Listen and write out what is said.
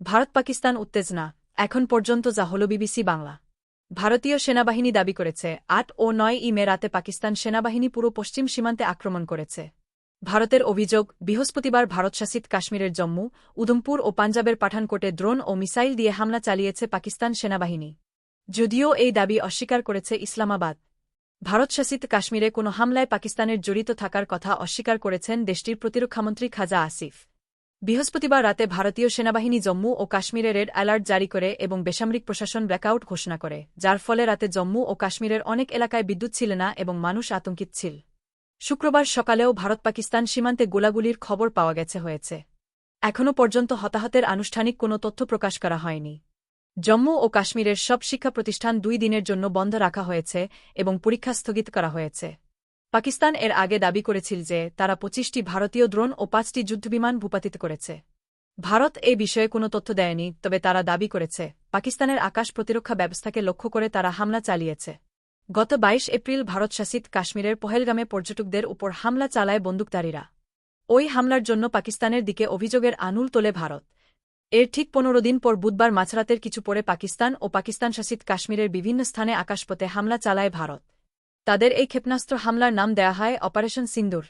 ভারত পাকিস্তান উত্তেজনা, এখন পর্যন্ত যা হল বিবিসি বাংলা। ভারতীয় সেনাবাহিনী দাবি করেছে, আট ও নয় ই মে রাতে পাকিস্তান সেনাবাহিনী পুরো পশ্চিম সীমান্তে আক্রমণ করেছে। ভারতের অভিযোগ, বৃহস্পতিবার ভারতশাসিত কাশ্মীরের জম্মু, উধমপুর ও পাঞ্জাবের পাঠানকোটে ড্রোন ও মিসাইল দিয়ে হামলা চালিয়েছে পাকিস্তান সেনাবাহিনী। যদিও এই দাবি অস্বীকার করেছে ইসলামাবাদ। ভারতশাসিত কাশ্মীরে কোনো হামলায় পাকিস্তানের জড়িত থাকার কথা অস্বীকার করেছেন দেশটির প্রতিরক্ষামন্ত্রী খাজা আসিফ। বৃহস্পতিবার রাতে ভারতীয় সেনাবাহিনী জম্মু ও কাশ্মীরে রেড অ্যালার্ট জারি করে এবং বেসামরিক প্রশাসন ব্ল্যাকআউট ঘোষণা করে, যার ফলে রাতে জম্মু ও কাশ্মীরের অনেক এলাকায় বিদ্যুৎ ছিল না এবং মানুষ আতঙ্কিত ছিল। শুক্রবার সকালেও ভারত পাকিস্তান সীমান্তে গোলাগুলির খবর পাওয়া গেছে হয়েছে। এখনও পর্যন্ত হতাহতের আনুষ্ঠানিক কোনো তথ্য প্রকাশ করা হয়নি। জম্মু ও কাশ্মীরের সব শিক্ষা প্রতিষ্ঠান দুই দিনের জন্য বন্ধ রাখা হয়েছে এবং পরীক্ষা স্থগিত করা হয়েছে। পাকিস্তান এর আগে দাবি করেছিল যে তারা পঁচিশটি ভারতীয় ড্রোন ও পাঁচটি যুদ্ধবিমান ভূপাতিত করেছে। ভারত এ বিষয়ে কোনো তথ্য দেয়নি, তবে তারা দাবি করেছে, পাকিস্তানের আকাশ প্রতিরক্ষা ব্যবস্থাকে লক্ষ্য করে তারা হামলা চালিয়েছে। গত ২২ এপ্রিল ভারতশাসিত কাশ্মীরের পহেলগামে পর্যটকদের উপর হামলা চালায় বন্দুকধারীরা। ওই হামলার জন্য পাকিস্তানের দিকে অভিযোগের আনুল তোলে ভারত। এর ঠিক পনেরো দিন পর বুধবার মাঝরাতের কিছু পরে পাকিস্তান ও পাকিস্তান শাসিত কাশ্মীরের বিভিন্ন স্থানে আকাশপথে হামলা চালায় ভারত। তাদের এই ক্ষেপণাস্ত্র হামলার নাম দেয়া হয় অপারেশন সিন্দুর।